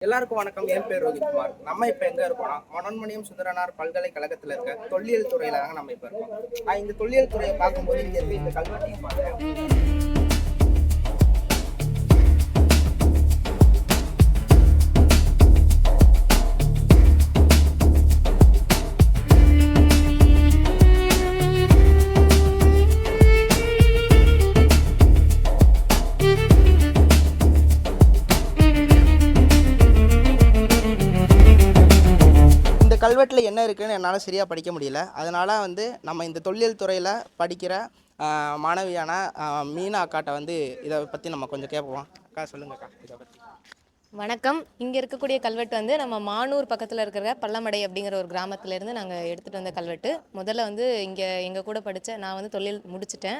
எல்லாருக்கும் வணக்கம். என் பேர் ரோஹித்குமார் நம்ம இப்போ எங்கே இருக்கோம்னா மனோன்மணியம் சுந்தரனார் பல்கலைக்கழகத்தில் இருக்க தொல்லியல் துறையில தாங்க நம்ம இப்போ இருக்கோம். இந்த தொல்லியல் துறையை பார்க்கும்போது இங்கே இருக்க இந்த கல்வெட்டையும் பார்த்தேன் இந்த என்ன இருக்குதுன்னு என்னால் சரியாக படிக்க முடியல. அதனால் வந்து நம்ம இந்த தொழில் துறையில் படிக்கிற மாணவியான மீனா அக்காட்ட வந்து இதை பற்றி நம்ம கொஞ்சம் கேட்போம். அக்கா சொல்லுங்கக்கா. இதை பற்றி வணக்கம். இங்கே இருக்கக்கூடிய கல்வெட்டு வந்து நம்ம மானூர் பக்கத்தில் இருக்கிற பள்ளமடை அப்படிங்கிற ஒரு கிராமத்துலேருந்து நாங்கள் எடுத்துகிட்டு வந்த கல்வெட்டு. முதல்ல வந்து இங்கே எங்கள் கூட படித்த நான் வந்து தொழில் முடிச்சிட்டேன்.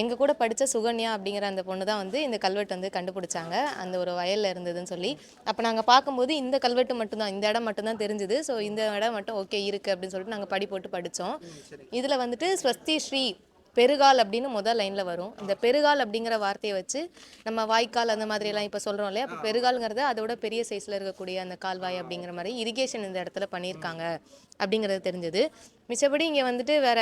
எங்கள் கூட படித்த சுகன்யா அப்படிங்கிற அந்த பொண்ணு தான் வந்து இந்த கல்வெட்டு வந்து கண்டுபிடிச்சாங்க. அந்த ஒரு வயலில் இருந்ததுன்னு சொல்லி. அப்போ நாங்கள் பார்க்கும்போது இந்த கல்வெட்டு மட்டும்தான் இந்த இடம் மட்டும்தான் தெரிஞ்சுது. ஸோ இந்த இடம் மட்டும் ஓகே இருக்குது அப்படின்னு சொல்லிட்டு நாங்கள் படி போட்டு படித்தோம் இதில் வந்துட்டு ஸ்வஸ்தி ஸ்ரீ பெருகால் அப்படின்னு முதல் லைனில் வரும். இந்த பெருகால் அப்படிங்கிற வார்த்தையை வச்சு நம்ம வாய்க்கால் அந்த மாதிரி எல்லாம் இப்போ சொல்கிறோம் இல்லையா? அப்போ பெருகால்ங்கிறது அதோட பெரிய சைஸில் இருக்கக்கூடிய அந்த கால்வாய் அப்படிங்கிற மாதிரி இரிகேஷன் இந்த இடத்துல பண்ணியிருக்காங்க அப்படிங்கிறது தெரிஞ்சது. மிச்சபடி இங்கே வந்துட்டு வேற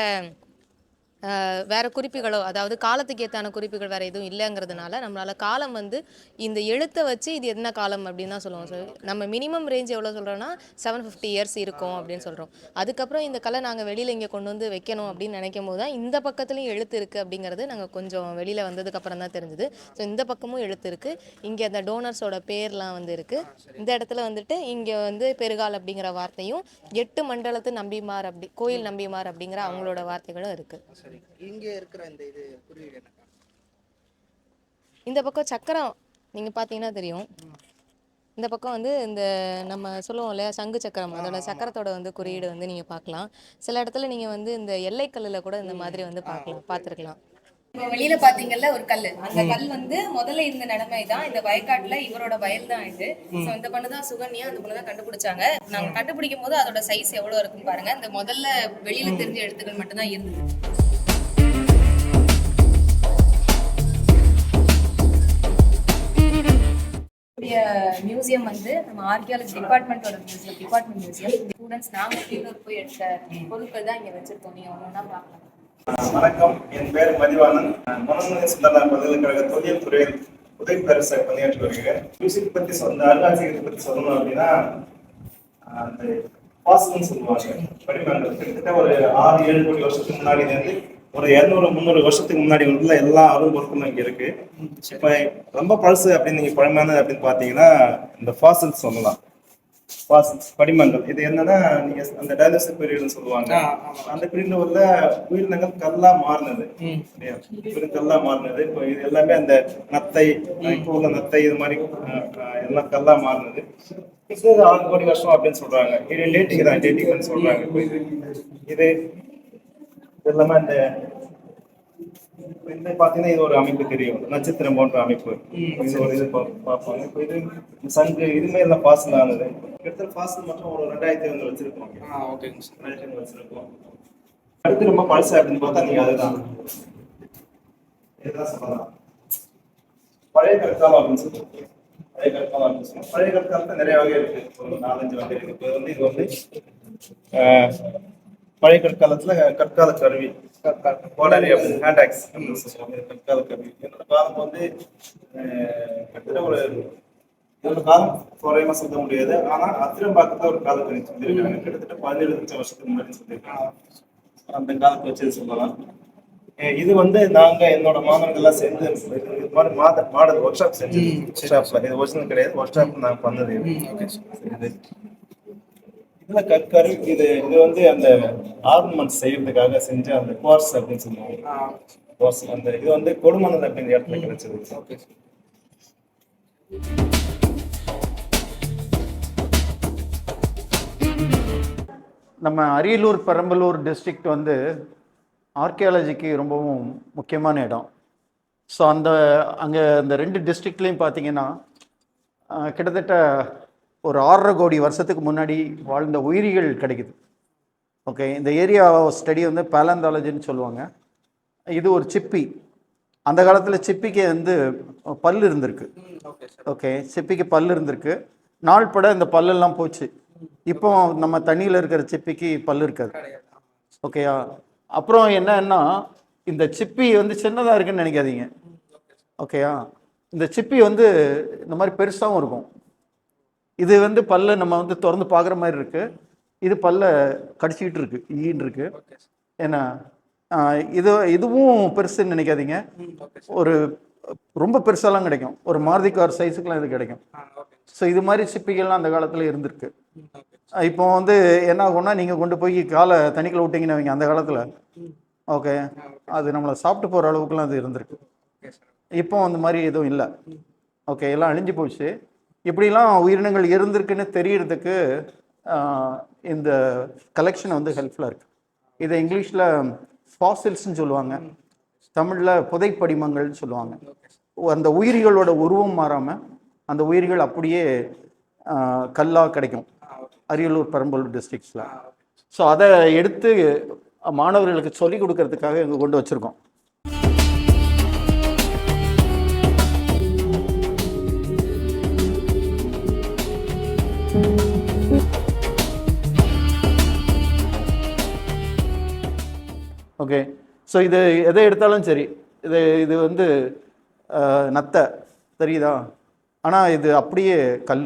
வேறு குறிப்புகளோ அதாவது காலத்துக்கு ஏற்றான குறிப்புகள் வேறு எதுவும் இல்லைங்கிறதுனால நம்மளால காலம் வந்து இந்த எழுத்தை வச்சு இது என்ன காலம் அப்படின்னு தான் சொல்லுவோம். நம்ம மினிமம் ரேஞ்ச் எவ்வளோ சொல்கிறோன்னா செவன் ஃபிஃப்டி இயர்ஸ் இருக்கும் அப்படின்னு சொல்கிறோம் அதுக்கப்புறம் இந்த கலை நாங்கள் வெளியில் இங்கே கொண்டு வந்து வைக்கணும் அப்படின்னு நினைக்கும் போது தான் இந்த பக்கத்துலையும் எழுத்து இருக்குது அப்படிங்கிறது நாங்கள் கொஞ்சம் வெளியில் வந்ததுக்கப்புறம் தான் தெரிஞ்சுது. ஸோ இந்த பக்கமும் எழுத்து இருக்குது இங்கே அந்த டோனர்ஸோட பேர்லாம் வந்து இருக்குது இந்த இடத்துல வந்துட்டு இங்கே வந்து பெருகால் அப்படிங்கிற வார்த்தையும் எட்டு மண்டலத்து நம்பிமார் அப்படி கோயில் நம்பிமார் அப்படிங்கிற அவங்களோட வார்த்தைகளும் இருக்குது சரி இங்கே இருக்கிற இந்த இது குறியீடு என்னக்கா இந்த பக்கம் சக்கரம் நீங்கள் பார்த்தீங்கன்னா தெரியும். இந்த பக்கம் வந்து இந்த நம்ம சொல்லுவோம் இல்லையா சங்கு சக்கரம். அதோட சக்கரத்தோட வந்து குறியீடு வந்து நீங்கள் பார்க்கலாம். சில இடத்துல நீங்கள் வந்து இந்த எல்லைக்கல்லில் கூட இந்த மாதிரி வந்து பார்க்கலாம் பார்த்துருக்கலாம். இப்போ வெளியில பாத்தீங்கல்ல ஒரு கல் அந்த கல் வந்து முதல்ல இருந்த நிலைமை தான் இந்த வயக்காட்டுல இவரோட வயல் தான் இது. ஸோ இந்த பொண்ணு தான் சுகன்யா அந்த பொண்ணு தான் கண்டுபிடிச்சாங்க. நாங்க கண்டுபிடிக்கும் போது அதோட சைஸ் எவ்வளவு இருக்குன்னு பாருங்க. இந்த முதல்ல வெளியில தெரிஞ்ச எழுத்துக்கள் மட்டும் தான் இருந்தது மியூசியம் வந்து நம்ம ஆர்கியாலஜி டிபார்ட்மெண்ட்டோட மியூசியம் டிபார்ட்மெண்ட் மியூசியம் ஸ்டூடெண்ட்ஸ் நாங்கள் கீழூர் போய் எடுத்த பொருட்கள் தான் இங்கே வச்சிருக்கோம். நீங்கள் ஒன்று ஒன்றா பார்க்கலாம். வணக்கம். என் பேர் மதிவானன். மனோன்மணி சுந்தரா பல்கலைக்கழக தொழில் துறையில் உதவி பேரரசர் பணியாற்றி வருகிறேன். மியூசிக் பற்றி சொன்ன அருங்காட்சியகத்தை பற்றி சொல்லணும் அப்படின்னா அந்த பாசம்னு சொல்லுவாங்க. படிமங்கள் கிட்டத்தட்ட ஒரு ஆறு ஏழு கோடி வருஷத்துக்கு முன்னாடி வந்து ஒரு இருநூறு முந்நூறு வருஷத்துக்கு முன்னாடி உள்ள எல்லா அரும்பொருட்களும் இங்க இருக்கு. இப்ப ரொம்ப பழசு அப்படின்னு நீங்க பழமையானது அப்படின்னு பாத்தீங்கன்னா இந்த ஃபாசில்ஸ் சொல்லலாம். ஃபாசில்ஸ் படிமங்கள். இது என்னன்னா நீங்க அந்த டைனோசர் பீரியட்னு சொல்லுவாங்க. அந்த பீரியட்ல உள்ள உயிரினங்கள் கல்லா மாறினது. கல்லா மாறினது. இப்போ இது எல்லாமே அந்த நத்தை இப்போ உள்ள நத்தை இது மாதிரி எல்லாம் கல்லா மாறினது. இது ஆறு கோடி வருஷம் அப்படின்னு சொல்றாங்க. இது டேட்டிங் தான் டேட்டிங் சொல்றாங்க. இது இது அந்த இந்த பாத்தீங்கன்னா இது ஒரு அமைப்பு தெரியும். நட்சத்திரம் போன்ற அமைப்பு. இது ஒரு இது பார்ப்பாங்க. இப்போ இது சங்கு இதுமே எல்லாம் பாசல் ஆனது. கிட்டத்தட்ட பாசல் மட்டும் ஒரு ரெண்டாயிரத்தி ஐநூறு வச்சிருக்கோம். ஆ ஓகேங்க சார் ரெண்டாயிரத்தி ஐநூறு வச்சிருக்கோம். அடுத்து ரொம்ப பழசு அப்படின்னு பார்த்தா நீங்க அதுதான். இதுதான் சொல்லலாம் பழைய கற்காலம் அப்படின்னு சொல்லுவோம் பழைய கற்காலம் அப்படின்னு சொல்லுவோம் பழைய கற்காலத்துல நிறைய வகை இருக்கு. ஒரு நாலஞ்சு வகை இருக்கு. இப்போ வந்து இது வந்து பழைய கற்காலத்துல கற்கால கருவி கோடாரி அப்படின்னு ஹேண்டாக்ஸ் கற்கால கருவி. என்னோட காலம் வந்து கிட்டத்தட்ட ஒரு இதோட காலம் தோராயமா சொல்ல முடியாது. ஆனா அத்திரம்பாக்கத்துல ஒரு காலம் கணிச்சு சொல்லியிருக்காங்க. கிட்டத்தட்ட பதினேழு லட்சம் வருஷத்துக்கு முன்னாடி சொல்லியிருக்காங்க. அந்த காலத்தை வச்சு சொல்லலாம்? இது வந்து நாங்க என்னோட மாணவர்கள் எல்லாம் சேர்ந்து இது மாதிரி மாத மாடல் ஒர்க் ஷாப் செஞ்சு ஷாப்ல இது ஒரிஜினல் கிடையாது. ஒர்க் ஷாப் நான் பண்ணது இதுல கற்கரு இது இது வந்து அந்த ஆர்னமெண்ட் செய்யறதுக்காக செஞ்ச அந்த கோர்ஸ் அப்படின்னு சொல்லுவாங்க. கோர்ஸ் அந்த இது வந்து கொடுமணல் அப்படிங்கிற இடத்துல கிடைச்சது ஓகே. நம்ம அரியலூர் பெரம்பலூர் டிஸ்ட்ரிக்ட் வந்து ஆர்கியாலஜிக்கு ரொம்பவும் முக்கியமான இடம். ஸோ அந்த அங்கே அந்த ரெண்டு டிஸ்ட்ரிக்ட்லேயும் பார்த்தீங்கன்னா கிட்டத்தட்ட ஒரு ஆறரை கோடி வருஷத்துக்கு முன்னாடி வாழ்ந்த உயிரிகள் கிடைக்குது. ஓகே இந்த ஏரியா ஸ்டடி வந்து பேலந்தாலஜின்னு சொல்லுவாங்க. இது ஒரு சிப்பி. அந்த காலத்தில் சிப்பிக்கு வந்து பல் இருந்திருக்கு. ஓகே சிப்பிக்கு பல் இருந்திருக்கு. நாள் பட இந்த பல்லெல்லாம் போச்சு. இப்போ நம்ம தண்ணியில் இருக்கிற சிப்பிக்கு பல் இருக்காது. ஓகேயா அப்புறம் என்னன்னா இந்த சிப்பி வந்து சின்னதாக இருக்குன்னு நினைக்காதீங்க. ஓகேயா இந்த சிப்பி வந்து இந்த மாதிரி பெருசாகவும் இருக்கும். இது வந்து பல்ல நம்ம வந்து திறந்து பார்க்குற மாதிரி இருக்கு. இது பல்ல கடிச்சிக்கிட்டு இருக்கு ஈன்னு இருக்கு. ஏன்னா இது இதுவும் பெருசுன்னு நினைக்காதீங்க. ஒரு ரொம்ப பெருசாலாம் கிடைக்கும். ஒரு மாருதி கார் சைஸுக்குலாம் இது கிடைக்கும். ஸோ இது மாதிரி சிப்பிகள்லாம் அந்த காலத்தில் இருந்திருக்கு. இப்போ வந்து என்ன ஆகும்னா நீங்கள் கொண்டு போய் காலை தண்ணிக்குள்ள விட்டீங்கன்னு வைங்க அந்த காலத்தில். ஓகே. அது நம்மளை சாப்பிட்டு போகிற அளவுக்குலாம் அது இருந்திருக்கு. இப்போ அந்த மாதிரி எதுவும் இல்லை. ஓகே எல்லாம் அழிஞ்சு போச்சு. இப்படிலாம் உயிரினங்கள் இருந்திருக்குன்னு தெரியறதுக்கு இந்த கலெக்ஷன் வந்து ஹெல்ப்ஃபுல்லாக இருக்குது இதை இங்கிலீஷில் ஃபாசில்ஸ்ன்னு சொல்லுவாங்க. தமிழில் புதைப்படிமங்கள்னு சொல்லுவாங்க. அந்த உயிரிகளோட உருவம் மாறாமல் அந்த உயிர்கள் அப்படியே கல்லாக கிடைக்கும். அரியலூர் பெரம்பலூர் டிஸ்ட்ரிக்ஸில் ஸோ அதை எடுத்து மாணவர்களுக்கு சொல்லிக் கொடுக்கறதுக்காக இங்கே கொண்டு வச்சுருக்கோம். ஸோ இது எதை எடுத்தாலும் சரி. இது இது வந்து நத்தை. தெரியுதா? ஆனால் இது அப்படியே கல்.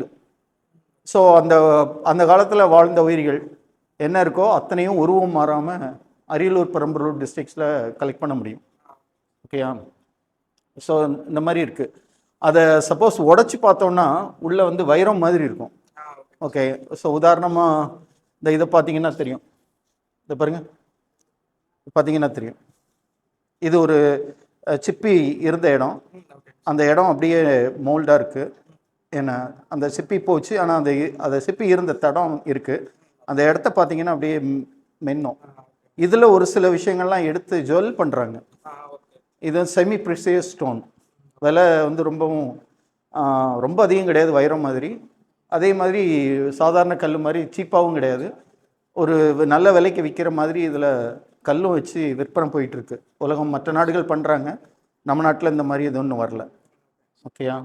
ஸோ அந்த அந்த காலத்தில் வாழ்ந்த உயிர்கள் என்ன இருக்கோ அத்தனையும் உருவம் மாறாமல் அரியலூர் பெரம்பலூர் டிஸ்ட்ரிக்ஸில் கலெக்ட் பண்ண முடியும். ஓகேயா ஸோ இந்த மாதிரி இருக்குது அதை சப்போஸ் உடச்சி பார்த்தோம்னா உள்ளே வந்து வைரம் மாதிரி இருக்கும். ஓகே ஸோ உதாரணமாக இந்த இதை பார்த்தீங்கன்னா தெரியும். இதை பாருங்கள் பார்த்தீங்கன்னா தெரியும். இது ஒரு சிப்பி இருந்த இடம். அந்த இடம் அப்படியே மோல்டாக இருக்குது என்ன அந்த சிப்பி போச்சு. ஆனால் அந்த அந்த சிப்பி இருந்த தடம் இருக்குது அந்த இடத்த பார்த்தீங்கன்னா அப்படியே மென்னும். இதில் ஒரு சில விஷயங்கள்லாம் எடுத்து ஜுவல் பண்ணுறாங்க இது செமி ப்ரிசியஸ் ஸ்டோன் விலை வந்து ரொம்பவும் ரொம்ப அதிகம் கிடையாது வைரம் மாதிரி. அதே மாதிரி சாதாரண கல் மாதிரி சீப்பாகவும் கிடையாது. ஒரு நல்ல விலைக்கு விற்கிற மாதிரி இதில் கல்லும் வச்சு விற்பனை போயிட்டு இருக்கு உலகம் மற்ற நாடுகள் பண்ணுறாங்க நம்ம நாட்டில் இந்த மாதிரி எதுவும் ஒன்றும் வரல. ஓகேயா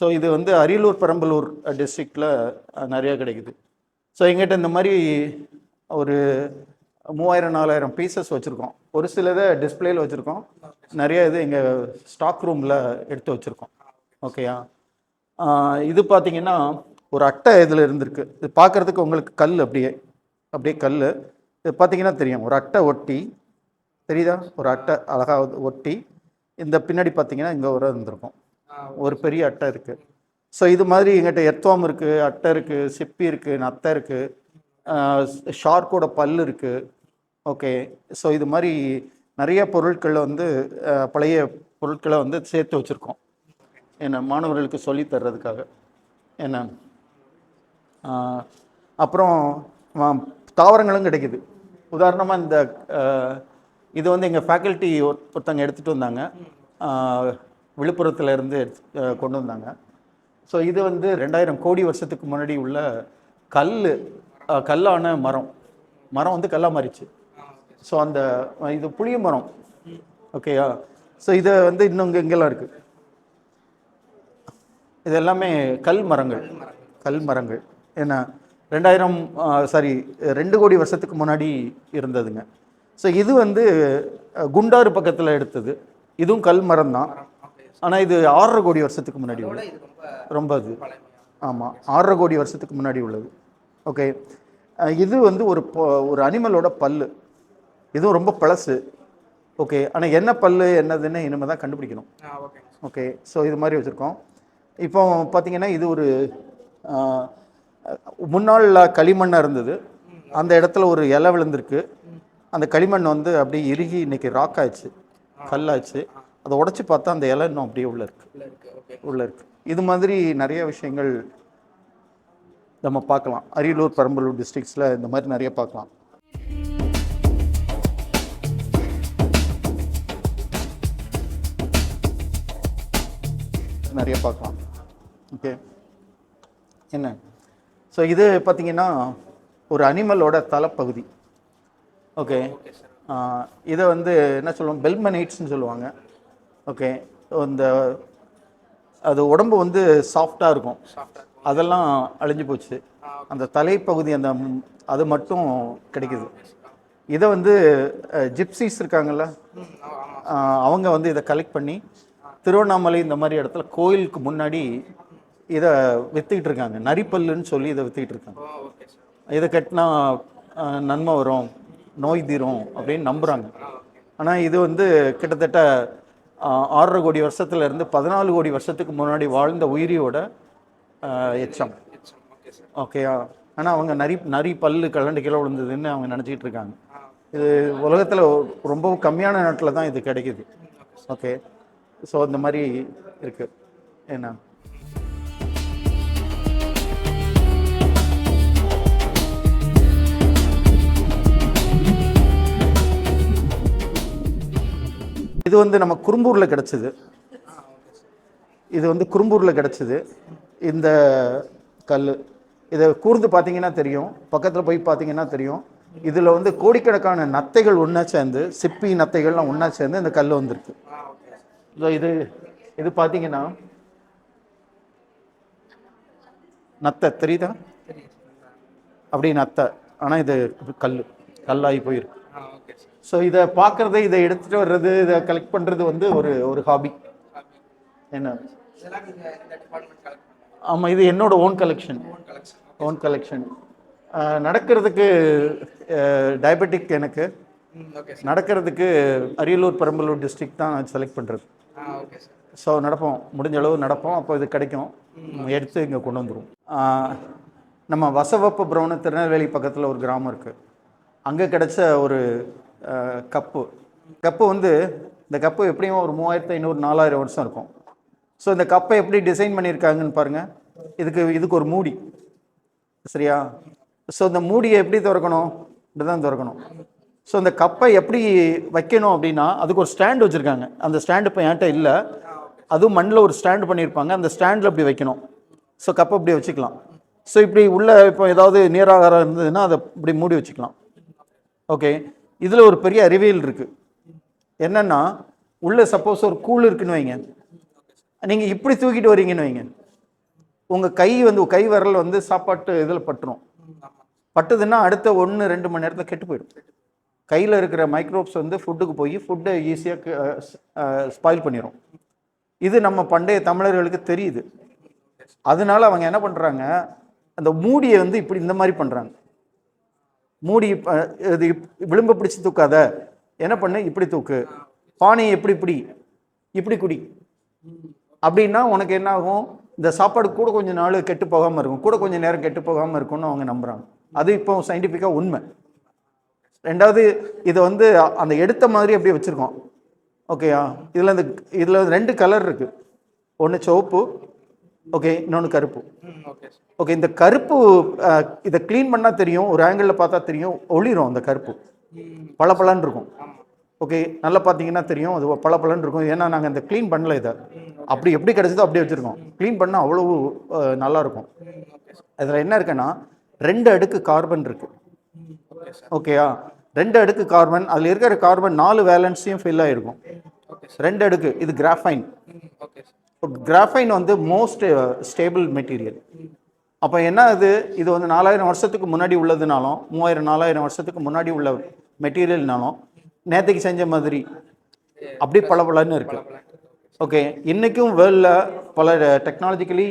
ஸோ இது வந்து அரியலூர் பெரம்பலூர் டிஸ்ட்ரிக்டில் நிறையா கிடைக்குது. ஸோ எங்கிட்ட இந்த மாதிரி ஒரு மூவாயிரம் நாலாயிரம் பீசஸ் வச்சுருக்கோம். ஒரு சிலதை டிஸ்பிளேல வச்சுருக்கோம். நிறைய இது எங்கள் ஸ்டாக் ரூமில் எடுத்து வச்சுருக்கோம். ஓகேயா இது பார்த்தீங்கன்னா ஒரு அட்டை இதில் இருந்திருக்கு. இது பார்க்குறதுக்கு உங்களுக்கு கல் அப்படியே அப்படியே கல் இது பார்த்தீங்கன்னா தெரியும். ஒரு அட்டை ஒட்டி தெரியுதா? ஒரு அட்டை அழகாக ஒட்டி இந்த பின்னாடி பார்த்தீங்கன்னா இங்கே ஒரு இருந்திருக்கும். ஒரு பெரிய அட்டை இருக்குது ஸோ இது மாதிரி எங்கிட்ட எர்த்தோம் இருக்குது அட்டை இருக்குது சிப்பி இருக்குது நத்தை இருக்குது ஷார்க்கோட பல் இருக்குது ஓகே. ஸோ இது மாதிரி நிறைய பொருட்களை வந்து பழைய பொருட்களை வந்து சேர்த்து வச்சுருக்கோம். என்ன மாணவர்களுக்கு சொல்லித் தர்றதுக்காக. என்ன? அப்புறம் தாவரங்களும் கிடைக்குது. உதாரணமாக இந்த இது வந்து எங்கள் ஃபேக்கல்ட்டி ஒருத்தங்க எடுத்துகிட்டு வந்தாங்க. விழுப்புரத்தில் இருந்து எடுத்து கொண்டு வந்தாங்க. ஸோ இது வந்து ரெண்டாயிரம் கோடி வருஷத்துக்கு முன்னாடி உள்ள கல் கல்லான மரம். மரம் வந்து கல்லாக மாறிச்சு ஸோ அந்த இது புளிய மரம். ஓகேயா ஸோ இதை வந்து இன்னும் இங்கே இங்கெல்லாம் இருக்குது இது எல்லாமே கல் மரங்கள். கல் மரங்கள். ஏன்னா ரெண்டாயிரம் சாரி ரெண்டு கோடி வருஷத்துக்கு முன்னாடி இருந்ததுங்க. ஸோ இது வந்து குண்டாறு பக்கத்தில் எடுத்தது. இதுவும் கல் மரம் தான். ஆனால் இது ஆறரை கோடி வருஷத்துக்கு முன்னாடி உள்ளது. ரொம்ப இது ஆமாம் ஆறரை கோடி வருஷத்துக்கு முன்னாடி உள்ளது. ஓகே. இது வந்து ஒரு ஒரு அனிமலோட பல்லு. இதுவும் ரொம்ப பழசு. ஓகே. ஆனால் என்ன பல்லு என்னதுன்னு இனிமேல் தான் கண்டுபிடிக்கணும். ஓகே. ஸோ இது மாதிரி வச்சுருக்கோம். இப்போ பார்த்தீங்கன்னா இது ஒரு முன்னாள் களிமண்ணாக இருந்தது. அந்த இடத்துல ஒரு இலை விழுந்திருக்கு. அந்த களிமண் வந்து அப்படியே இறுகி இன்னைக்கு ராக் ஆயிடுச்சு. கல்லாச்சு. அதை உடைச்சு பார்த்தா அந்த இலை இன்னும் அப்படியே உள்ள இருக்கு. உள்ள இருக்கு. இது மாதிரி நிறைய விஷயங்கள் நம்ம பார்க்கலாம். அரியலூர் பெரம்பலூர் டிஸ்ட்ரிக்ஸில் இந்த மாதிரி நிறைய பார்க்கலாம். நிறைய பார்க்கலாம். ஓகே என்ன? ஸோ இது பார்த்தீங்கன்னா ஒரு அனிமலோட தலைப்பகுதி. ஓகே இதை வந்து என்ன சொல்லுவோம்? பெல்மனைட்ஸ்னு சொல்லுவாங்க. ஓகே இந்த அது உடம்பு வந்து சாஃப்டாக இருக்கும். அதெல்லாம் அழிஞ்சு போச்சு. அந்த தலைப்பகுதி அந்த அது மட்டும் கிடைக்குது. இதை வந்து ஜிப்சிஸ் இருக்காங்கல்ல? அவங்க வந்து இதை கலெக்ட் பண்ணி திருவண்ணாமலை இந்த மாதிரி இடத்துல கோயிலுக்கு முன்னாடி இதை வித்துக்கிட்டு இருக்காங்க நரிப்பல்லுன்னு சொல்லி இதை வித்துக்கிட்டு இருக்காங்க இதை கட்டினா நன்மை வரும் நோய் தீரும் அப்படின்னு நம்புகிறாங்க ஆனால் இது வந்து கிட்டத்தட்ட ஆறரை கோடி வருஷத்துல இருந்து பதினாலு கோடி வருஷத்துக்கு முன்னாடி வாழ்ந்த உயிரியோட எச்சம். ஓகேயா ஆனால் அவங்க நரி நரி பல்லு கலண்டு கீழே விழுந்ததுன்னு அவங்க நினச்சிக்கிட்டு இருக்காங்க இது உலகத்தில் ரொம்ப கம்மியான நாட்டில் தான் இது கிடைக்குது. ஓகே ஸோ இந்த மாதிரி இருக்குது என்ன? இது வந்து நம்ம குறும்பூரில் கிடச்சிது. இது வந்து குறும்பூரில் கிடச்சிது. இந்த கல் இதை கூர்ந்து பார்த்தீங்கன்னா தெரியும். பக்கத்தில் போய் பார்த்தீங்கன்னா தெரியும். இதில் வந்து கோடிக்கணக்கான நத்தைகள் ஒன்றா சேர்ந்து சிப்பி நத்தைகள்லாம் ஒன்றா சேர்ந்து இந்த கல் வந்திருக்கு. ஸோ இது இது பார்த்தீங்கன்னா நத்தை. தெரியுதா? அப்படி நத்தை. ஆனால் இது கல் கல்லாகி போயிருக்கு. Okay sir. ஸோ இதை பார்க்குறது இதை எடுத்துகிட்டு வர்றது இதை கலெக்ட் பண்ணுறது வந்து ஒரு ஒரு ஹாபி என்ன? ஆமாம் இது என்னோட ஓன் கலெக்ஷன் ஓன் கலெக்ஷன் நடக்கிறதுக்கு டயபெட்டிக் எனக்கு. நடக்கிறதுக்கு அரியலூர் பெரம்பலூர் டிஸ்ட்ரிக்ட் தான் செலக்ட் பண்ணுறது ஸோ நடப்போம். முடிஞ்ச அளவு நடப்போம். அப்போ இது கிடைக்கும். எடுத்து இங்கே கொண்டு வந்துடும் நம்ம வசவப்ப பிரவண திருநெல்வேலி பக்கத்தில் ஒரு கிராமம் இருக்குது அங்கே கிடைச்ச ஒரு கப்பு. கப்பு வந்து இந்த கப்பு எப்படியும் ஒரு மூவாயிரத்து ஐநூறு நாலாயிரம் வருஷம் இருக்கும். ஸோ இந்த கப்பை எப்படி டிசைன் பண்ணியிருக்காங்கன்னு பாருங்கள் இதுக்கு இதுக்கு ஒரு மூடி. சரியா? ஸோ இந்த மூடியை எப்படி திறக்கணும்? இப்படி தான் திறக்கணும். ஸோ இந்த கப்பை எப்படி வைக்கணும் அப்படின்னா அதுக்கு ஒரு ஸ்டாண்ட் வச்சுருக்காங்க. அந்த ஸ்டாண்டு இப்போ என்கிட்ட இல்லை. அதுவும் மண்ணில் ஒரு ஸ்டாண்டு பண்ணியிருப்பாங்க. அந்த ஸ்டாண்டில் இப்படி வைக்கணும். ஸோ கப்பை இப்படி வச்சுக்கலாம். ஸோ இப்படி உள்ள இப்போ ஏதாவது நீராகாரம் இருந்ததுன்னா அதை இப்படி மூடி வச்சுக்கலாம். ஓகே இதில் ஒரு பெரிய அறிவியல் இருக்குது என்னென்னா உள்ளே சப்போஸ் ஒரு கூழ் இருக்குன்னு வைங்க. நீங்கள் இப்படி தூக்கிட்டு வரீங்கன்னு வைங்க. உங்கள் கை வந்து கை விரல் வந்து சாப்பாட்டு இதில் பட்டுரும். பட்டுதுன்னா அடுத்த ஒன்று ரெண்டு மணி நேரத்தில் கெட்டு போயிடும். கையில் இருக்கிற மைக்ரோப்ஸ் வந்து ஃபுட்டுக்கு போய் ஃபுட்டை ஈஸியாக ஸ்பாயில் பண்ணிடும் இது நம்ம பண்டைய தமிழர்களுக்கு தெரியுது. அதனால அவங்க என்ன பண்ணுறாங்க அந்த மூடியை வந்து இப்படி இந்த மாதிரி பண்ணுறாங்க மூடி இது இப்- பிடிச்சி தூக்காத. என்ன பண்ணு? இப்படி தூக்கு. பானையை எப்படி இப்படி இப்படி குடி. அப்படின்னா உனக்கு என்ன ஆகும் இந்த சாப்பாடு கூட கொஞ்சம் நாள் கெட்டு போகாமல் இருக்கும். கூட கொஞ்சம் நேரம் கெட்டு போகாமல் இருக்கும்னு அவங்க நம்புகிறாங்க அது இப்போ சயின்டிஃபிக்காக உண்மை. ரெண்டாவது இதை வந்து அந்த எடுத்த மாதிரி அப்படியே வச்சுருக்கோம். ஓகேயா இதில் இந்த இதில் ரெண்டு கலர் இருக்குது ஒன்று சிவப்பு ஓகே இன்னொன்று கருப்பு. ஓகே இந்த கருப்பு இதை க்ளீன் பண்ணால் தெரியும் ஒரு ஆங்கிளில் பார்த்தா தெரியும் ஒளிரும் அந்த கருப்பு. ம். பளபளன்னு இருக்கும். ஓகே நல்லா பார்த்தீங்கன்னா தெரியும் அது பளபளன்னு இருக்கும். ஏன்னா நாங்கள் இந்த க்ளீன் பண்ணல இதை. அப்படி எப்படி கிடைச்சதோ அப்படியே வச்சுருக்கோம். க்ளீன் பண்ணால் அவ்வளவு அஹ், நல்லா இருக்கும். ம் ஓகே சார் அதில் என்ன இருக்குன்னா ரெண்டு அடுக்கு கார்பன் இருக்குது ஓகேயா ரெண்டு அடுக்கு கார்பன் அதில் இருக்கிற கார்பன் நாலு வேலன்ஸையும் ஃபில் ஆகிருக்கும் ரெண்டு அடுக்கு இது கிராஃபைன் கிராஃபைன் வந்து மோஸ்ட் ஸ்டேபிள் மெட்டீரியல் அப்போ என்ன இது இது வந்து நாலாயிரம் வருஷத்துக்கு முன்னாடி உள்ளதுனாலும் மூவாயிரம் நாலாயிரம் வருஷத்துக்கு முன்னாடி உள்ள மெட்டீரியல்னாலும் நேற்றுக்கு செஞ்ச மாதிரி அப்படி பளபளன்னு இருக்கு. ஓகே இன்றைக்கும் வேர்ல்டில் பல டெக்னாலஜிக்கலி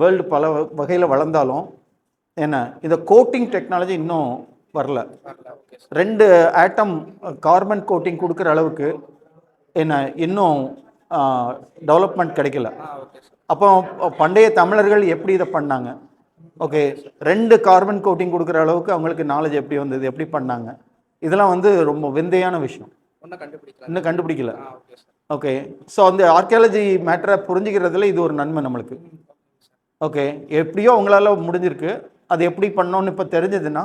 வேர்ல்டு பல வகையில் வளர்ந்தாலும் என்ன? இந்த கோட்டிங் டெக்னாலஜி இன்னும் வரல. ரெண்டு ஆட்டம் கார்பன் கோட்டிங் கொடுக்குற அளவுக்கு என்ன? இன்னும் டெவலப்மெண்ட் கிடைக்கல. அப்போ பண்டைய தமிழர்கள் எப்படி இதை பண்ணாங்க? ஓகே ரெண்டு கார்பன் கோட்டிங் கொடுக்குற அளவுக்கு அவங்களுக்கு நாலேஜ் எப்படி வந்தது? எப்படி பண்ணாங்க? இதெல்லாம் வந்து ரொம்ப விந்தையான விஷயம். இன்னும் கண்டுபிடிக்கல. ஓகே ஸோ அந்த ஆர்கியாலஜி மேட்டரை புரிஞ்சுக்கிறதுல இது ஒரு நன்மை நம்மளுக்கு. ஓகே எப்படியோ உங்களால் முடிஞ்சிருக்கு. அது எப்படி பண்ணோன்னு இப்போ தெரிஞ்சதுன்னா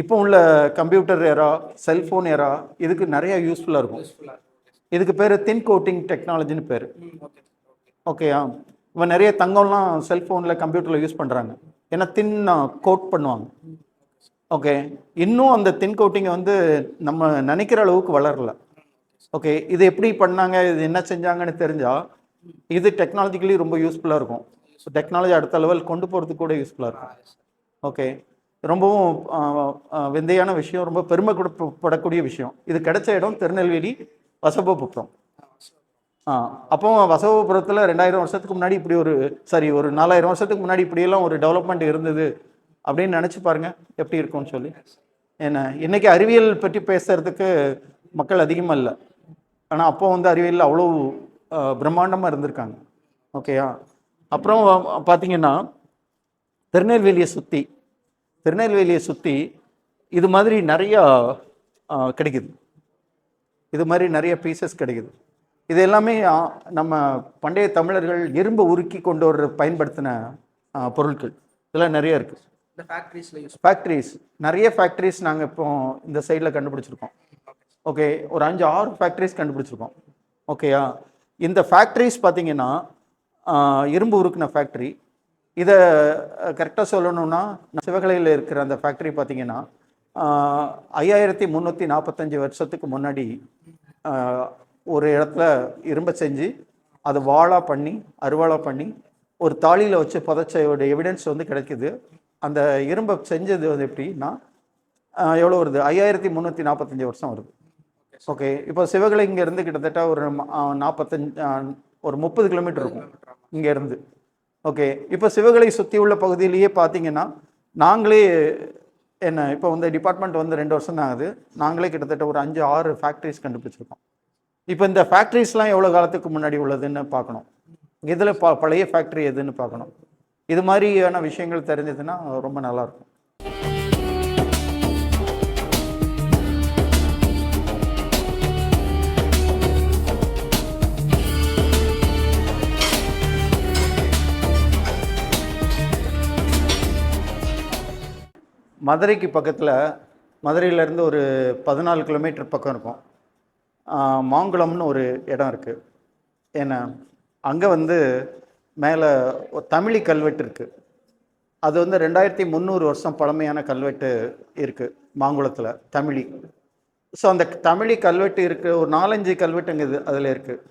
இப்போ உள்ள கம்ப்யூட்டர் ஏரா செல்ஃபோன் ஏரா இதுக்கு நிறைய யூஸ்ஃபுல்லாக இருக்கும். இதுக்கு பேர் தின் கோட்டிங் டெக்னாலஜின்னு பேர். ஓகேயா இப்போ நிறைய தங்கம்லாம் செல்ஃபோனில் கம்ப்யூட்டரில் யூஸ் பண்ணுறாங்க ஏன்னா தின் கோட் பண்ணுவாங்க. ஓகே இன்னும் அந்த தின் கோட்டிங்கை வந்து நம்ம நினைக்கிற அளவுக்கு வளரல. ஓகே இது எப்படி பண்ணாங்க? இது என்ன செஞ்சாங்கன்னு தெரிஞ்சால் இது டெக்னாலஜிக்கலி ரொம்ப யூஸ்ஃபுல்லாக இருக்கும். டெக்னாலஜி அடுத்த லெவல் கொண்டு போகிறதுக்கு கூட யூஸ்ஃபுல்லாக இருக்கும். ஓகே ரொம்பவும் விந்தையான விஷயம். ரொம்ப பெருமை கொடுப்படக்கூடிய விஷயம். இது கிடைச்ச இடம் திருநெல்வேலி வசபபுரம். ஆ அப்போ வசவபுரத்தில் ரெண்டாயிரம் வருஷத்துக்கு முன்னாடி இப்படி ஒரு சாரி ஒரு நாலாயிரம் வருஷத்துக்கு முன்னாடி இப்படியெல்லாம் ஒரு டெவலப்மெண்ட் இருந்தது அப்படின்னு நினச்சி பாருங்க எப்படி இருக்கும்னு சொல்லி. ஏன்னா இன்னைக்கு அறிவியல் பற்றி பேசுறதுக்கு மக்கள் அதிகமாக இல்லை. ஆனால் அப்போ வந்து அறிவியல் அவ்வளோ பிரம்மாண்டமாக இருந்திருக்காங்க. ஓகேயா அப்புறம் பார்த்தீங்கன்னா திருநெல்வேலியை சுற்றி திருநெல்வேலியை சுற்றி இது மாதிரி நிறையா கிடைக்குது. இது மாதிரி நிறைய பீசஸ் கிடைக்குது. இது எல்லாமே நம்ம பண்டைய தமிழர்கள் இரும்பு உருக்கி கொண்டு வர பயன்படுத்தின பொருட்கள். இதெல்லாம் நிறைய இருக்குது இந்த ஃபேக்ட்ரிஸில் ஃபேக்ட்ரிஸ் நிறைய ஃபேக்ட்ரிஸ் நாங்கள் இப்போ இந்த சைடில் கண்டுபிடிச்சிருக்கோம். ஓகே ஒரு அஞ்சு ஆறு ஃபேக்ட்ரிஸ் கண்டுபிடிச்சிருக்கோம். ஓகேயா இந்த ஃபேக்ட்ரிஸ் பார்த்தீங்கன்னா இரும்பு உருக்குன ஃபேக்ட்ரி இதை கரெக்டாக சொல்லணும்னா சிவகலையில் இருக்கிற அந்த ஃபேக்ட்ரி பார்த்தீங்கன்னா ஐயாயிரத்தி முந்நூற்றி நாற்பத்தஞ்சு வருஷத்துக்கு முன்னாடி ஒரு இடத்துல இரும்பை செஞ்சு அதை வாழா பண்ணி அருவாளாக பண்ணி ஒரு தாளியில் வச்சு புதைச்சோட எவிடன்ஸ் வந்து கிடைக்குது. அந்த இரும்பை செஞ்சது வந்து எப்படின்னா எவ்வளோ வருது? ஐயாயிரத்தி முந்நூற்றி நாற்பத்தஞ்சு வருஷம் வருது. ஓகே இப்போ சிவகலை இங்கேருந்து கிட்டத்தட்ட ஒரு நாற்பத்தஞ்சு ஒரு முப்பது கிலோமீட்டர் இருக்கும் இங்கேருந்து ஓகே இப்போ சிவகலை சுற்றி உள்ள பகுதியிலேயே பார்த்தீங்கன்னா நாங்களே என்ன இப்போ வந்து டிபார்ட்மெண்ட் வந்து ரெண்டு வருஷம் தான் ஆகுது நாங்களே கிட்டத்தட்ட ஒரு அஞ்சு ஆறு ஃபேக்ட்ரிஸ் கண்டுபிடிச்சிருக்கோம். இப்போ இந்த ஃபேக்ட்ரிஸ்லாம் எவ்வளோ காலத்துக்கு முன்னாடி உள்ளதுன்னு பார்க்கணும். இதில் ப பழைய ஃபேக்ட்ரி எதுன்னு பார்க்கணும். இது மாதிரியான விஷயங்கள் தெரிஞ்சதுன்னா ரொம்ப நல்லாயிருக்கும் மதுரைக்கு பக்கத்தில் மதுரையிலேருந்து ஒரு பதினாலு கிலோமீட்டர் பக்கம் இருக்கும். மாங்குளம்னு ஒரு இடம் இருக்குது ஏன்னா அங்கே வந்து மேலே தமிழி கல்வெட்டு இருக்குது அது வந்து ரெண்டாயிரத்தி முந்நூறு வருஷம் பழமையான கல்வெட்டு இருக்குது மாங்குளத்தில் தமிழி. ஸோ அந்த தமிழி கல்வெட்டு இருக்குது ஒரு நாலஞ்சு கல்வெட்டுங்க இது அதில் இருக்குது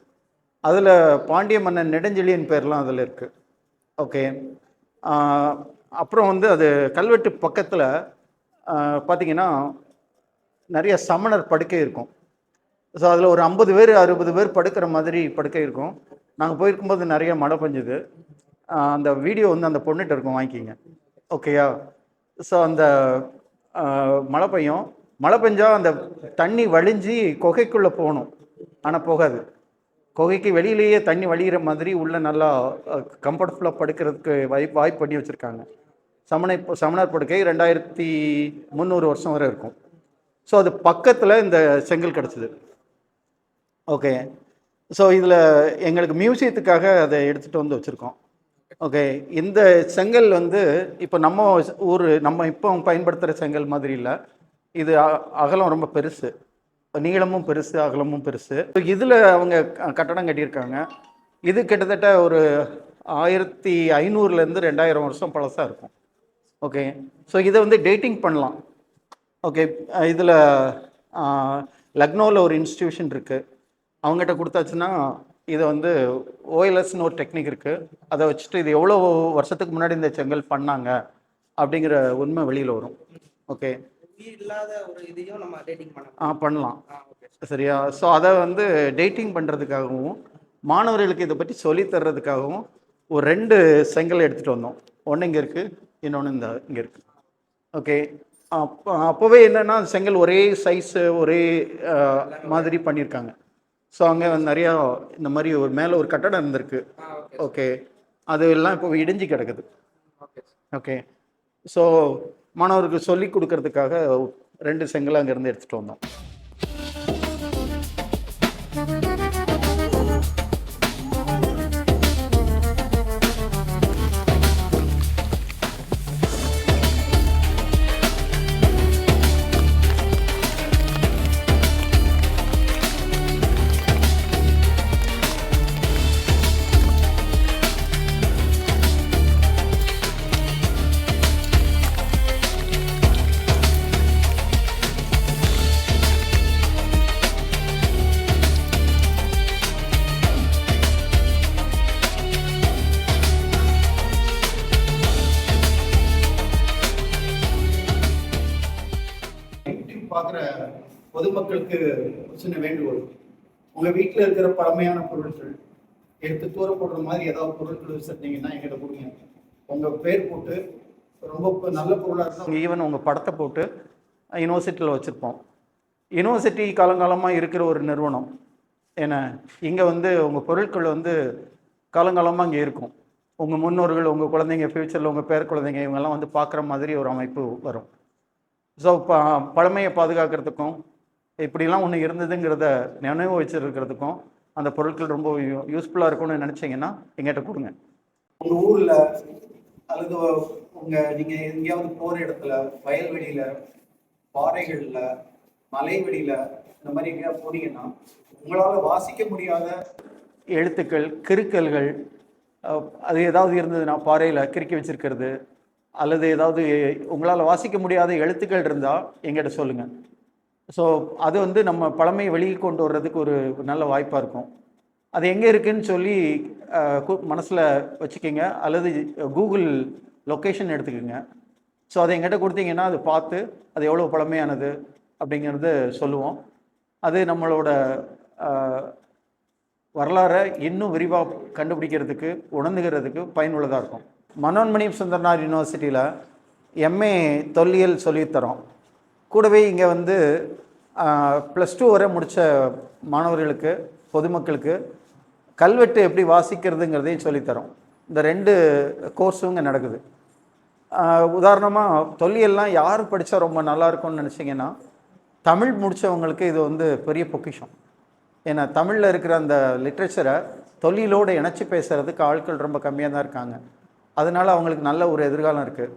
அதில் பாண்டிய மன்னன் நெடுஞ்செழியன் பேர்லாம் அதில் இருக்குது ஓகே அப்புறம் வந்து அது கல்வெட்டு பக்கத்தில் பார்த்திங்கன்னா நிறைய சமணர் படுக்கை இருக்கும். ஸோ அதில் ஒரு ஐம்பது பேர் அறுபது பேர் படுக்கிற மாதிரி படுக்கை இருக்கும். நாங்கள் போயிருக்கும்போது நிறைய மழை பெஞ்சுது. அந்த வீடியோ வந்து அந்த பொண்ணுகிட்ட இருக்கும் வாங்கிக்கிங்க. ஓகேயா ஸோ அந்த மழை பெய்யும். மழை பெஞ்சால் அந்த தண்ணி வழிஞ்சு குகைக்குள்ளே போகணும். ஆனால் போகாது. குகைக்கு வெளியிலேயே தண்ணி வழிகிற மாதிரி உள்ளே நல்லா கம்ஃபர்டபுளாக படுக்கிறதுக்கு வாய்ப்பு வாய்ப்பு பண்ணி வச்சுருக்காங்க. சமண சமணர் படுக்கை ரெண்டாயிரத்தி முந்நூறு வருஷம் வரை இருக்கும். ஸோ அது பக்கத்தில் இந்த செங்கல் கிடச்சிது. ஓகே ஸோ இதில் எங்களுக்கு மியூசியத்துக்காக அதை எடுத்துகிட்டு வந்து வச்சுருக்கோம். ஓகே இந்த செங்கல் வந்து இப்போ நம்ம ஊர் நம்ம இப்போ பயன்படுத்துகிற செங்கல் மாதிரி இல்லை. இது அ- அகலம் ரொம்ப பெருசு. நீளமும் பெருசு அகலமும் பெருசு. இதில் அவங்க க- கட்டடம் கட்டியிருக்காங்க. இது கிட்டத்தட்ட ஒரு ஆயிரத்தி ஐநூறுலேருந்து ரெண்டாயிரம் வருஷம் பழசாக இருக்கும். ஓகே ஸோ இதை வந்து டேட்டிங் பண்ணலாம். ஓகே இதில் லக்னோவில் ஒரு இன்ஸ்டியூஷன் இருக்குது அவங்ககிட்ட கொடுத்தாச்சுன்னா இதை வந்து ஓஎல்எஸ்னு ஒரு டெக்னிக் இருக்குது அதை வச்சுட்டு இது எவ்வளோ வருஷத்துக்கு முன்னாடி இந்த செங்கல் பண்ணாங்க அப்படிங்கிற உண்மை வெளியில் வரும். ஓகே ஆ பண்ணலாம். சரியா? ஸோ அதை வந்து டேட்டிங் பண்ணுறதுக்காகவும் மாணவர்களுக்கு இதை பற்றி சொல்லித் தர்றதுக்காகவும் ஒரு ரெண்டு செங்கல் எடுத்துகிட்டு வந்தோம். ஒன்று இங்கே இருக்குது இன்னொன்று இந்த இங்கே இருக்குது ஓகே அப்போ அப்போவே என்னென்னா செங்கல் ஒரே சைஸு ஒரே மாதிரி பண்ணியிருக்காங்க. ஸோ அங்கே நிறையா இந்த மாதிரி ஒரு மேலே ஒரு கட்டடம் இருந்திருக்கு. ஓகே அது எல்லாம் இப்போ இடிஞ்சு கிடக்குது. ஓகே ஸோ மாணவருக்கு சொல்லி கொடுக்கறதுக்காக ரெண்டு செங்கல் அங்கேருந்து எடுத்துகிட்டு வந்தோம். சின்ன வேண்டுகோள். உங்கள் வீட்டில் இருக்கிற பழமையான பொருட்கள் எடுத்து தூர போடுற மாதிரி ஏதாவது பொருட்கள் வச்சுருந்தீங்கன்னா எங்கிட்ட கொடுங்க. உங்கள் பேர் போட்டு ரொம்ப நல்ல பொருளாக இருந்தால் ஈவன் உங்கள் படத்தை போட்டு யூனிவர்சிட்டியில் வச்சுருப்போம். யூனிவர்சிட்டி காலங்காலமாக இருக்கிற ஒரு நிறுவனம். ஏன்னா இங்கே வந்து உங்கள் பொருட்கள் வந்து காலங்காலமாக இங்கே இருக்கும். உங்கள் முன்னோர்கள் உங்கள் குழந்தைங்க ஃப்யூச்சரில் உங்கள் பேர குழந்தைங்க இவங்கெல்லாம் வந்து பார்க்குற மாதிரி ஒரு அமைப்பு வரும். ஸோ ப பழமையை பாதுகாக்கிறதுக்கும் இப்படிலாம் ஒன்று இருந்ததுங்கிறத நினைவு வச்சிருக்கிறதுக்கும் அந்த பொருட்கள் ரொம்ப யூஸ்ஃபுல்லாக இருக்கும்னு நினச்சிங்கன்னா எங்கிட்ட கொடுங்க. உங்கள் ஊரில் அல்லது உங்கள் நீங்கள் எங்கேயாவது போகிற இடத்துல வயல்வெளியில் பாறைகளில் மலைவெளியில் இந்த மாதிரி எங்கேயாவது போனீங்கன்னா உங்களால் வாசிக்க முடியாத எழுத்துக்கள் கிறுக்கல்கள் அஹ், அது ஏதாவது இருந்ததுன்னா பாறையில் கிறுக்கி வச்சிருக்கிறது அல்லது ஏதாவது உங்களால் வாசிக்க முடியாத எழுத்துக்கள் இருந்தால் எங்கிட்ட சொல்லுங்கள் ஸோ அது வந்து நம்ம பழமையை வெளியில் கொண்டு வர்றதுக்கு ஒரு நல்ல வாய்ப்பாக இருக்கும். அது எங்கே இருக்குன்னு சொல்லி மனசில் வச்சுக்கிங்க. அல்லது கூகுள் லொக்கேஷன் எடுத்துக்கோங்க. ஸோ அதை எங்கிட்ட கொடுத்தீங்கன்னா அது பார்த்து அது எவ்வளோ பழமையானது அப்படிங்கிறது சொல்லுவோம். அது நம்மளோட வரலாறை இன்னும் விரிவாக கண்டுபிடிக்கிறதுக்கு உணர்ந்துகிறதுக்கு பயனுள்ளதாக இருக்கும். மனோன்மணி சுந்தரனார் யூனிவர்சிட்டியில் எம்ஏ தொல்லியல் சொல்லித்தரோம். கூடவே இங்கே வந்து ப்ளஸ் டூ வரை முடித்த மாணவர்களுக்கு பொதுமக்களுக்கு கல்வெட்டு எப்படி வாசிக்கிறதுங்கிறதையும் சொல்லித்தரோம். இந்த ரெண்டு கோர்ஸும் இங்கே நடக்குது. உதாரணமாக தொல்லியெல்லாம் யார் படித்தா ரொம்ப நல்லாயிருக்கும்னு நினச்சிங்கன்னா தமிழ் முடித்தவங்களுக்கு இது வந்து பெரிய பொக்கிஷம். ஏன்னா தமிழில் இருக்கிற அந்த லிட்ரேச்சரை தொல்லியலோடு இணைச்சி பேசுகிறதுக்கு ஆட்கள் ரொம்ப கம்மியாக தான் இருக்காங்க. அதனால் அவங்களுக்கு நல்ல ஒரு எதிர்காலம் இருக்குது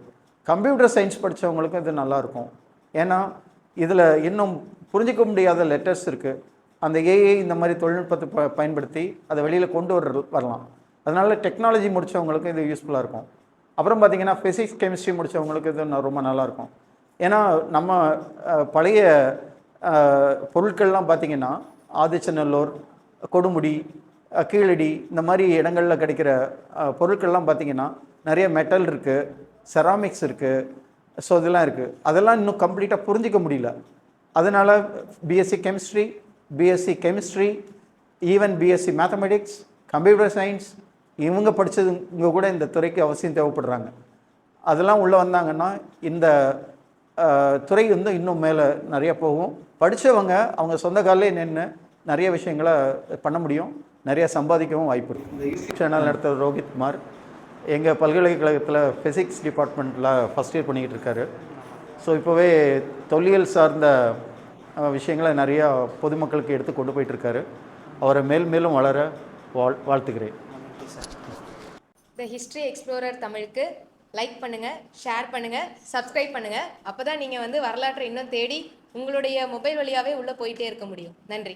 கம்ப்யூட்டர் சயின்ஸ் படித்தவங்களுக்கும் இது நல்லாயிருக்கும் ஏன்னா இதில் இன்னும் புரிஞ்சிக்க முடியாத லெட்டர்ஸ் இருக்குது அந்த ஏஐ இந்த மாதிரி தொழில்நுட்பத்தை ப பயன்படுத்தி அதை வெளியில் கொண்டு வர வரலாம். அதனால் டெக்னாலஜி முடித்தவங்களுக்கு இது யூஸ்ஃபுல்லாக இருக்கும். அப்புறம் பார்த்திங்கன்னா ஃபிசிக்ஸ் கெமிஸ்ட்ரி முடித்தவங்களுக்கு இது ரொம்ப நல்லாயிருக்கும் ஏன்னா நம்ம பழைய பொருட்கள்லாம் பார்த்திங்கன்னா ஆதிச்சநல்லூர் கொடுமுடி கீழடி இந்த மாதிரி இடங்களில் கிடைக்கிற பொருட்கள்லாம் பார்த்திங்கன்னா நிறைய மெட்டல் இருக்குது செராமிக்ஸ் இருக்குது ஸோ இதெல்லாம் இருக்குது அதெல்லாம் இன்னும் கம்ப்ளீட்டாக புரிஞ்சிக்க முடியல. அதனால் BSc chemistry BSc chemistry even BSc mathematics computer science இவங்க படித்ததுங்க கூட இந்த துறைக்கு அவசியம் தேவைப்படுறாங்க. அதெல்லாம் உள்ளே வந்தாங்கன்னா இந்த துறை வந்து இன்னும் மேலே நிறைய போகும். படித்தவங்க அவங்க சொந்த காலிலே நின்று நிறைய விஷயங்களை பண்ண முடியும். நிறைய சம்பாதிக்கவும் வாய்ப்பு இருக்குது இந்த யூடியூப் சேனல் நடத்துகிற ரோஹித் குமார் எங்கள் பல்கலைக்கழகத்தில் ஃபிசிக்ஸ் டிபார்ட்மெண்ட்டில் ஃபஸ்ட் இயர் பண்ணிக்கிட்டு இருக்காரு. ஸோ இப்போவே தொல்லியல் சார்ந்த விஷயங்களை நிறையா பொதுமக்களுக்கு எடுத்து கொண்டு போயிட்டுருக்காரு அவரை மேல் மேலும் வளர வாழ் வாழ்த்துக்கிறேன் த ஹிஸ்ட்ரி எக்ஸ்ப்ளோரர் தமிழுக்கு லைக் பண்ணுங்கள் ஷேர் பண்ணுங்கள் சப்ஸ்கிரைப் பண்ணுங்கள் அப்போ தான் நீங்கள் வந்து வரலாற்றை இன்னும் தேடி உங்களுடைய மொபைல் வழியாகவே உள்ளே போயிட்டே இருக்க முடியும். நன்றி.